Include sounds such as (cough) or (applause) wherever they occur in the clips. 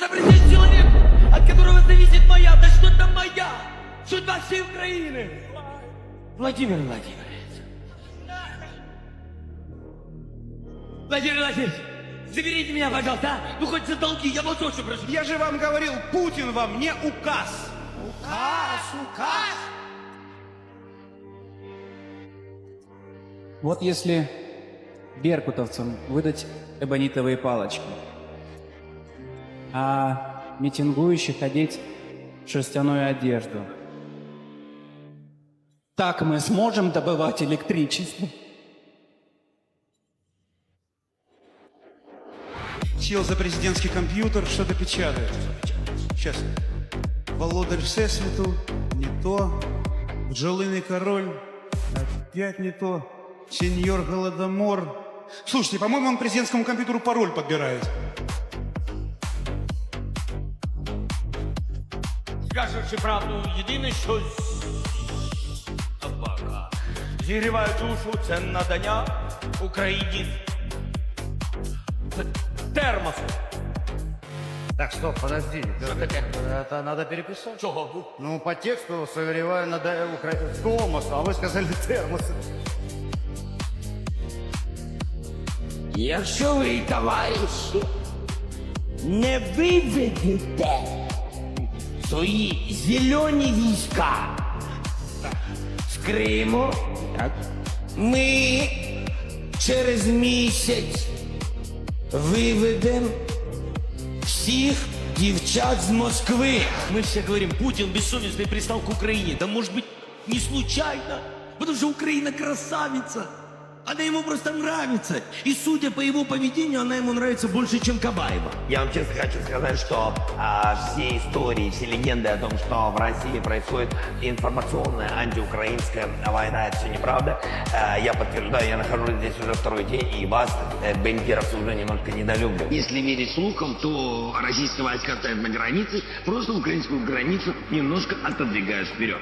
Запретить человеку, от которого зависит моя, да что там моя, судьба всей Украины. Владимир Владимирович. Владимир Владимирович, заберите меня, пожалуйста, а? Ну хоть за долги, я вас очень прошу. Я же вам говорил, Путин вам не указ. Указ, указ. Вот если беркутовцам выдать эбонитовые палочки, а митингующих одеть шерстяную одежду, так мы сможем добывать электричество? Сел за президентский компьютер, что-то печатает. Сейчас. Володарь Всесвіту, не то. Бджолиный король, опять не то. Сеньор Голодомор. Слушайте, по-моему, он президентскому компьютеру пароль подбирает. Скажучи правду, єдине, що собака зігріває душу, це надання Україні термосу. Так, стоп, подожди. Это надо переписать. Чого? Ну, по тексту согреваю надо укра... Томас, а вы сказали термос. Якщо ви, товариші, не виведете свої зелені війська з Криму, так, ми через місяць виведемо всіх дівчат з Москви. Мы все говорим, Путин бессовестный пристал к Украине. Да может быть не случайно, потому что Украина красавица. Она ему просто нравится. И судя по его поведению, она ему нравится больше, чем Кабаева. Я вам честно хочу сказать, что а, все истории, все легенды о том, что в России происходит информационная антиукраинская война, это все неправда. А, я подтверждаю, я нахожусь здесь уже второй день, и вас, э, бенкеров, уже немножко недолюблю. Если верить слухам, то российские войска стоят на границе, просто украинскую границу немножко отодвигают вперед.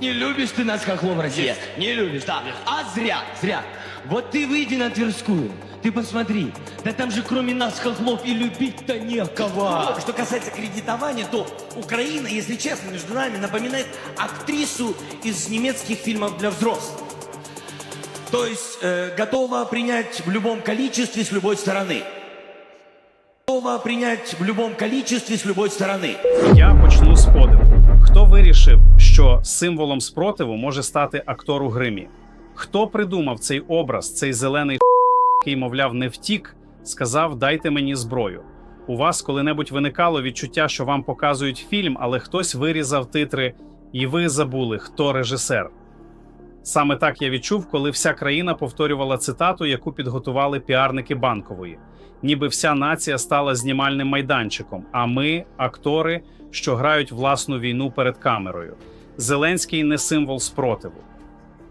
Не любишь ты нас, хохлов, Россия? Не любишь, да. А зря, зря. Вот ты выйди на Тверскую, ты посмотри. Да там же кроме нас, хохлов, и любить-то некого. Что касается кредитования, то Украина, если честно, между нами, напоминает актрису из немецких фильмов для взрослых. То есть э, готова принять в любом количестве с любой стороны. Готова принять в любом количестве с любой стороны. Я почну з подиву. Хто вирішив, що символом спротиву може стати актор у гримі? Хто придумав цей образ, цей зелений який, мовляв, не втік, сказав: дайте мені зброю. У вас коли-небудь виникало відчуття, що вам показують фільм, але хтось вирізав титри, і ви забули, хто режисер. Саме так я відчув, коли вся країна повторювала цитату, яку підготували піарники банкової. Ніби вся нація стала знімальним майданчиком, а ми актори, що грають власну війну перед камерою. Зеленський не символ спротиву.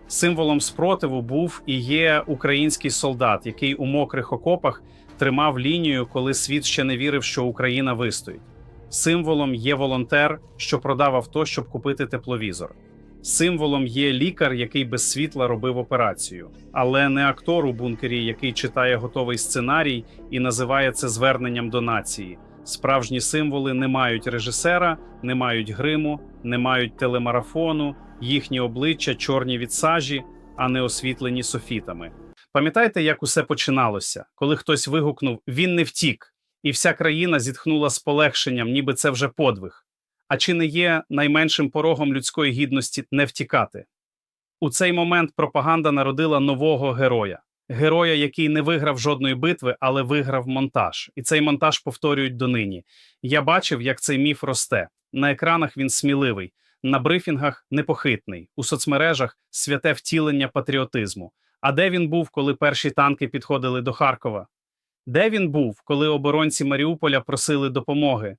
Символом спротиву був і є український солдат, який у мокрих окопах тримав лінію, коли світ ще не вірив, що Україна вистоїть. Символом є волонтер, що продав авто, щоб купити тепловізор. Символом є лікар, який без світла робив операцію, але не актор у бункері, який читає готовий сценарій і називає це зверненням до нації. Справжні символи не мають режисера, не мають гриму, не мають телемарафону, їхні обличчя чорні від сажі, а не освітлені софітами. Пам'ятаєте, як усе починалося, коли хтось вигукнув Він не втік, і вся країна зітхнула з полегшенням, ніби це вже подвиг. А чи не є найменшим порогом людської гідності не втікати? У цей момент пропаганда народила нового героя, героя, який не виграв жодної битви, але виграв монтаж. І цей монтаж повторюють донині. Я бачив, як цей міф росте. На екранах він сміливий, на брифінгах непохитний, у соцмережах святе втілення патріотизму. А де він був, коли перші танки підходили до Харкова? Де він був, коли оборонці Маріуполя просили допомоги?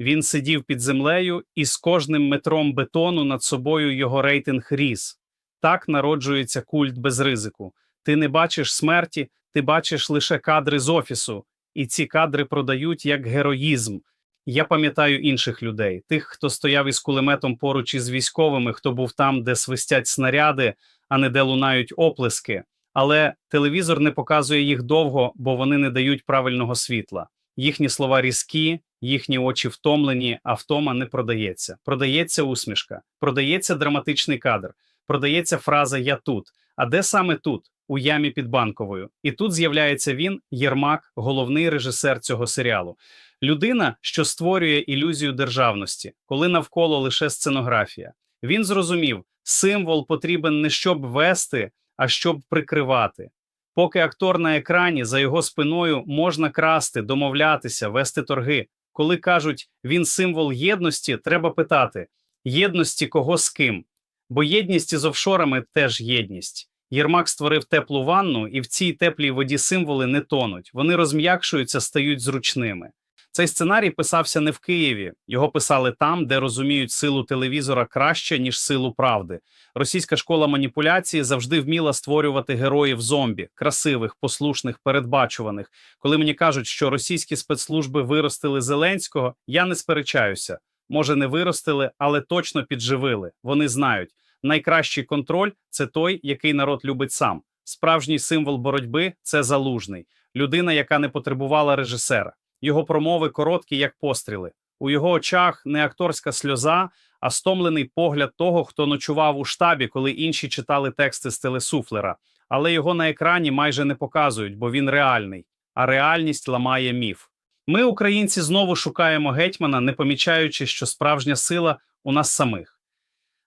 Він сидів під землею, і з кожним метром бетону над собою його рейтинг ріс. Так народжується культ без ризику. Ти не бачиш смерті, ти бачиш лише кадри з офісу, і ці кадри продають як героїзм. Я пам'ятаю інших людей, тих, хто стояв із кулеметом поруч із військовими, хто був там, де свистять снаряди, а не де лунають оплески. Але телевізор не показує їх довго, бо вони не дають правильного світла. Їхні слова різкі, їхні очі втомлені, а втома не продається. Продається усмішка, продається драматичний кадр, продається фраза Я тут. А де саме тут? У ямі під банковою. І тут з'являється він, Єрмак, головний режисер цього серіалу. Людина, що створює ілюзію державності, коли навколо лише сценографія. Він зрозумів, символ потрібен не щоб вести, а щоб прикривати. Поки актор на екрані за його спиною можна красти, домовлятися, вести торги. Коли кажуть він символ єдності, треба питати єдності кого з ким. Бо єдність із офшорами теж єдність. Єрмак створив теплу ванну, і в цій теплій воді символи не тонуть. Вони розм'якшуються, стають зручними. Цей сценарій писався не в Києві. Його писали там, де розуміють силу телевізора краще, ніж силу правди. Російська школа маніпуляції завжди вміла створювати героїв зомбі, красивих, послушних, передбачуваних. Коли мені кажуть, що російські спецслужби виростили Зеленського, я не сперечаюся. Може, не виростили, але точно підживили. Вони знають. Найкращий контроль це той, який народ любить сам. Справжній символ боротьби це залужний, людина, яка не потребувала режисера. Його промови короткі, як постріли. У його очах не акторська сльоза, а стомлений погляд того, хто ночував у штабі, коли інші читали тексти з телесуфлера. Але його на екрані майже не показують, бо він реальний, а реальність ламає міф. Ми, українці, знову шукаємо гетьмана, не помічаючи, що справжня сила у нас самих.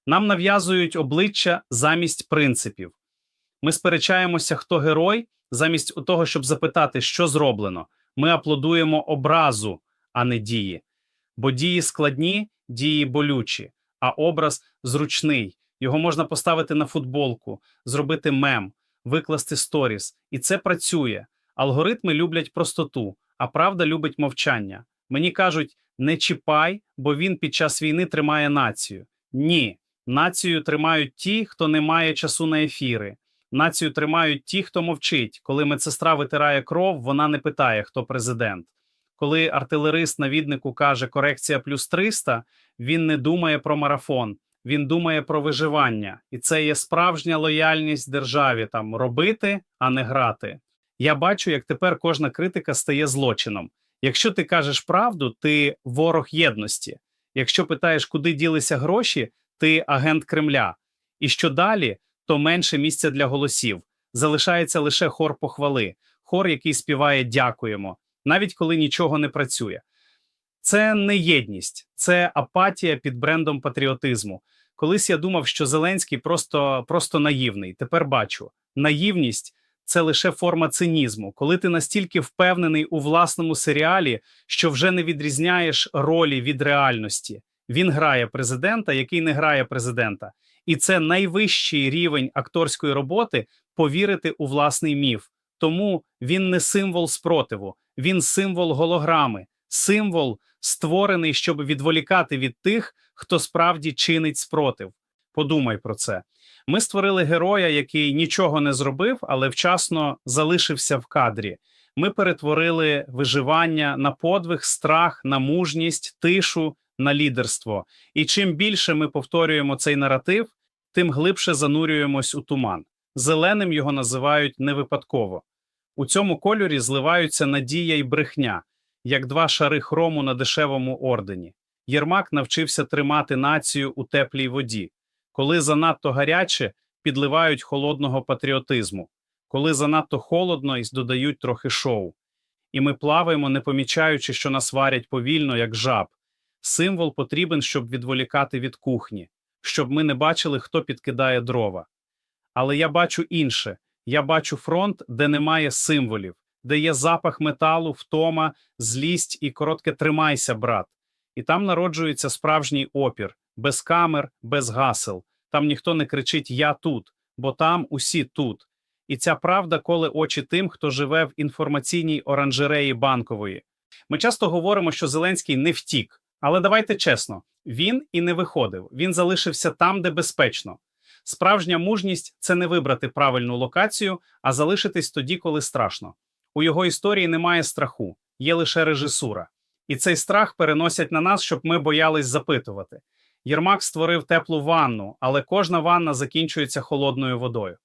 Нам нав'язують обличчя замість принципів. Ми сперечаємося, хто герой, замість того, щоб запитати, що зроблено. Ми аплодуємо образу, а не дії. Бо дії складні, дії болючі, а образ зручний. Його можна поставити на футболку, зробити мем, викласти сторіс. І це працює. Алгоритми люблять простоту, а правда любить мовчання. Мені кажуть, не чіпай, бо він під час війни тримає націю. Ні, націю тримають ті, хто не має часу на ефіри. Націю тримають ті, хто мовчить. Коли медсестра витирає кров, вона не питає, хто президент. Коли артилерист на віднику каже корекція плюс 300, він не думає про марафон, він думає про виживання. І це є справжня лояльність державі там робити, а не грати. Я бачу, як тепер кожна критика стає злочином. Якщо ти кажеш правду, ти ворог єдності. Якщо питаєш, куди ділися гроші, ти агент Кремля. І що далі, то менше місця для голосів. Залишається лише хор похвали, хор, який співає дякуємо, навіть коли нічого не працює. Це не єдність, це апатія під брендом патріотизму. Колись я думав, що Зеленський просто, просто наївний. Тепер бачу, наївність це лише форма цинізму, коли ти настільки впевнений у власному серіалі, що вже не відрізняєш ролі від реальності. Він грає президента, який не грає президента. І це найвищий рівень акторської роботи повірити у власний міф. Тому він не символ спротиву, він символ голограми, символ, створений, щоб відволікати від тих, хто справді чинить спротив. Подумай про це. Ми створили героя, який нічого не зробив, але вчасно залишився в кадрі. Ми перетворили виживання на подвиг, страх, на мужність, тишу, на лідерство. І чим більше ми повторюємо цей наратив, тим глибше занурюємось у туман. Зеленим його називають не випадково. У цьому кольорі зливаються надія і брехня, як два шари хрому на дешевому ордені. Єрмак навчився тримати націю у теплій воді. Коли занадто гаряче, підливають холодного патріотизму, коли занадто холодно, і додають трохи шоу. І ми плаваємо, не помічаючи, що нас варять повільно, як жаб. Символ потрібен, щоб відволікати від кухні, щоб ми не бачили, хто підкидає дрова. Але я бачу інше: я бачу фронт, де немає символів, де є запах металу, втома, злість і коротке тримайся, брат. І там народжується справжній опір, без камер, без гасел. Там ніхто не кричить Я тут, бо там усі тут. І ця правда коле очі тим, хто живе в інформаційній оранжереї банкової. Ми часто говоримо, що Зеленський не втік, але давайте чесно: він і не виходив. Він залишився там, де безпечно. Справжня мужність це не вибрати правильну локацію, а залишитись тоді, коли страшно. У його історії немає страху, є лише режисура. І цей страх переносять на нас, щоб ми боялись запитувати. Єрмак створив теплу ванну, але кожна ванна закінчується холодною водою.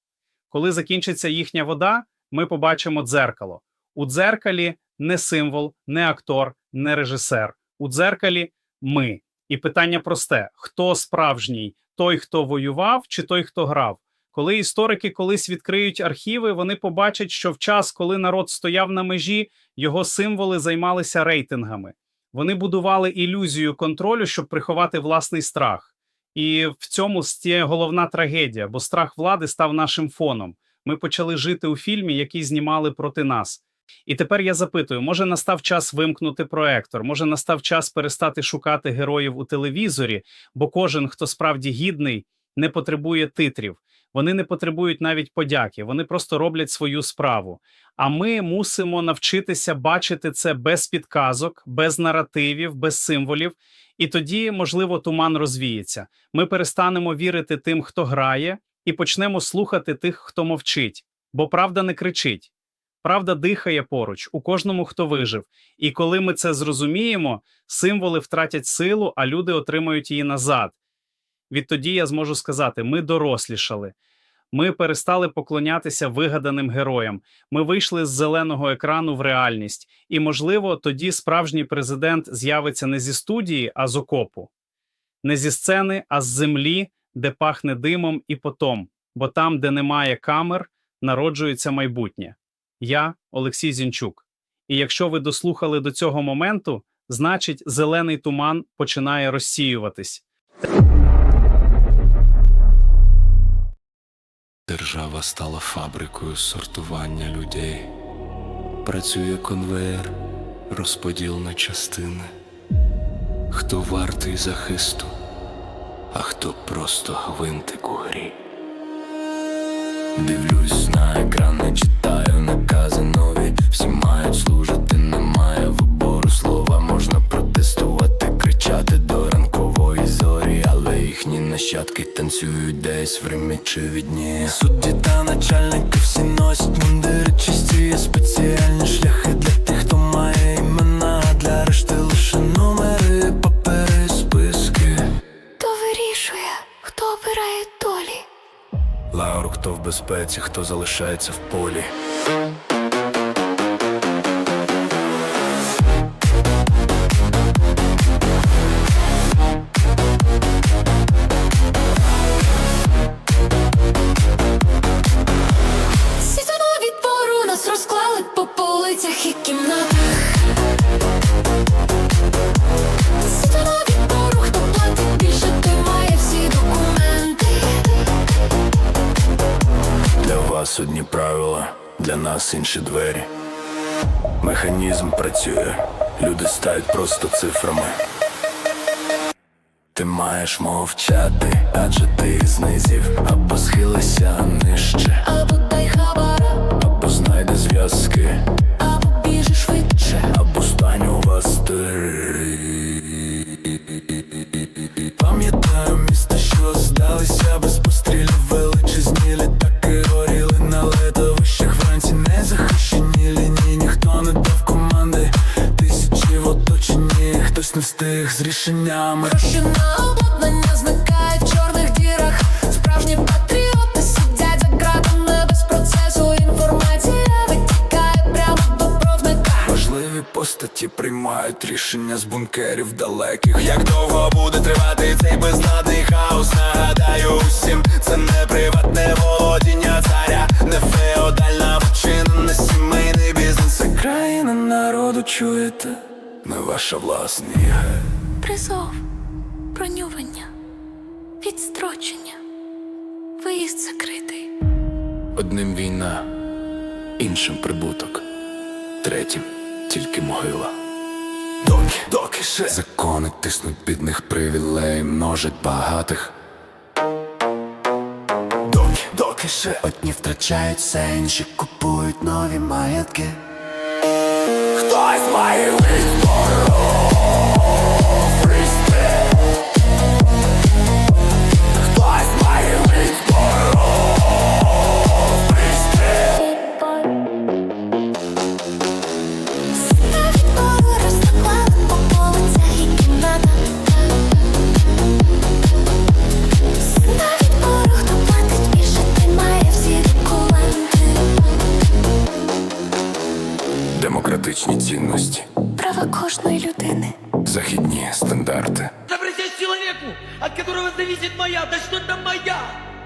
Коли закінчиться їхня вода, ми побачимо дзеркало. У дзеркалі не символ, не актор, не режисер. У дзеркалі ми. І питання просте: хто справжній? Той, хто воював, чи той, хто грав? Коли історики колись відкриють архіви, вони побачать, що в час, коли народ стояв на межі, його символи займалися рейтингами. Вони будували ілюзію контролю, щоб приховати власний страх. І в цьому стає головна трагедія, бо страх влади став нашим фоном. Ми почали жити у фільмі, який знімали проти нас. І тепер я запитую: може настав час вимкнути проектор, може настав час перестати шукати героїв у телевізорі, бо кожен, хто справді гідний, не потребує титрів. Вони не потребують навіть подяки, вони просто роблять свою справу. А ми мусимо навчитися бачити це без підказок, без наративів, без символів. І тоді, можливо, туман розвіється. Ми перестанемо вірити тим, хто грає, і почнемо слухати тих, хто мовчить. Бо правда не кричить. Правда дихає поруч у кожному, хто вижив. І коли ми це зрозуміємо, символи втратять силу, а люди отримають її назад. Відтоді я зможу сказати: ми дорослішали. Ми перестали поклонятися вигаданим героям. Ми вийшли з зеленого екрану в реальність. І, можливо, тоді справжній президент з'явиться не зі студії, а з окопу, не зі сцени, а з землі, де пахне димом і потом. Бо там, де немає камер, народжується майбутнє. Я Олексій Зінчук. І якщо ви дослухали до цього моменту, значить, зелений туман починає розсіюватись. Держава стала фабрикою сортування людей. Працює конвеєр, розподіл на частини. Хто вартий захисту, а хто просто гвинтик у грі. Дивлюсь на екран, не танцюють десь в Римі чи відні. Судді та начальники всі носять мундири чисті, є спеціальні шляхи для тих, хто має імена, для решти лише номери, папери, списки. То вирішує, хто обирає долі. Лауру, хто в безпеці, хто залишається в полі. Механізм працює, люди стають просто цифрами. Ти маєш мовчати, адже ти знизів, або схилися нижче, Постаті приймають рішення з бункерів далеких. Як довго буде тривати цей безладний хаос? Нагадаю усім, це не приватне володіння царя, не феодальна вчина, не сімейний бізнес. Це країна народу чуєте, не ваша власність. Призов, бронювання, відстрочення, виїзд закритий. Одним війна, іншим прибуток, третім тільки могила. Доки, доки ще закони тиснуть бідних привілей, множать багатих. Доки, доки ще одні втрачають все, інші купують нові маєтки. Хтось має вибору.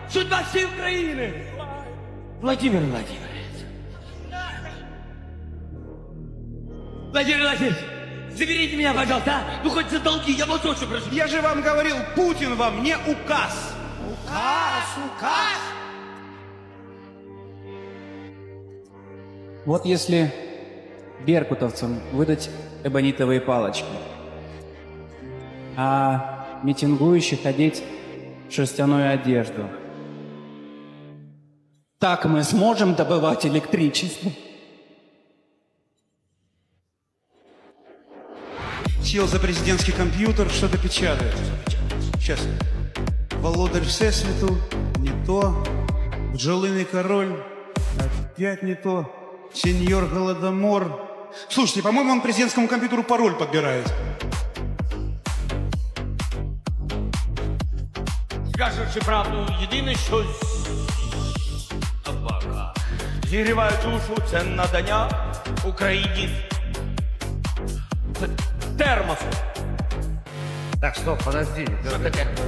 Судьба всей Украины. Владимир Владимирович. Владимир Владимирович, заберите меня, пожалуйста, а? Ну хоть за долги, я вас очень прошу. Я же вам говорил, Путин вам не указ. Вот если беркутовцам выдать эбонитовые палочки, а митингующих одеть в шерстяную одежду, так мы сможем добывать электричество? Сел за президентский компьютер, что-то печатает. Сейчас. Володарь Всесвіту, не то. Бджолиный король, опять не то. Сеньор Голодомор. Слушайте, по-моему, он президентскому компьютеру пароль подбирает. Скажучи правду, єдине, що зігріває душу, це надання Україні термосу. Так, стоп, подожди.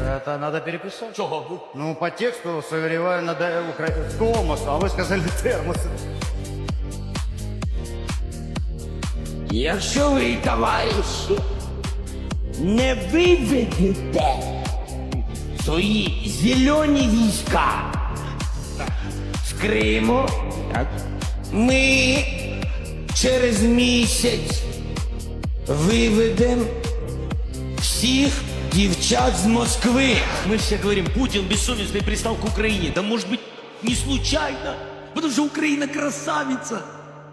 Это надо переписать. Чого? Ну, по тексту согреваю надо Укра... Томас, а вы сказали (laughs) термос. Якщо ви, товариші, не виведете свої зелені війська Криму, так, ми через місяць виведемо всіх дівчат з Москви. Мы все говорим, Путин бессовестный пристал к Украине. Да может быть не случайно, потому что Украина красавица.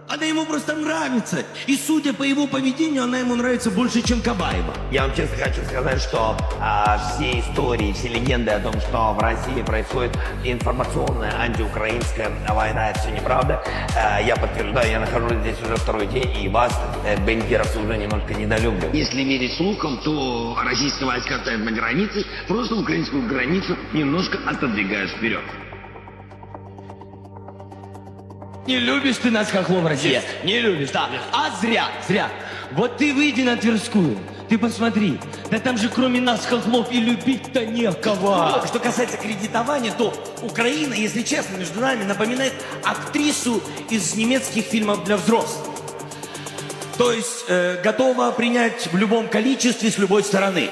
Она ему просто нравится. И судя по его поведению, она ему нравится больше, чем Кабаева. Я вам честно хочу сказать, что а, все истории, все легенды о том, что в России происходит информационная антиукраинская война, это все неправда. А, я подтверждаю, я нахожусь здесь уже второй день, и вас, э, бендеровцев, уже немножко недолюбливаю. Если верить слухам, то российские войска стоят на границе, просто украинскую границу немножко отодвигают вперед. Не любишь ты нас, хохлом, Россия? Не любишь, да. А зря, зря. Вот ты выйди на Тверскую, ты посмотри. Да там же кроме нас, хохлов, и любить-то некого. Что касается кредитования, то Украина, если честно, между нами, напоминает актрису из немецких фильмов для взрослых. То есть э, готова принять в любом количестве с любой стороны.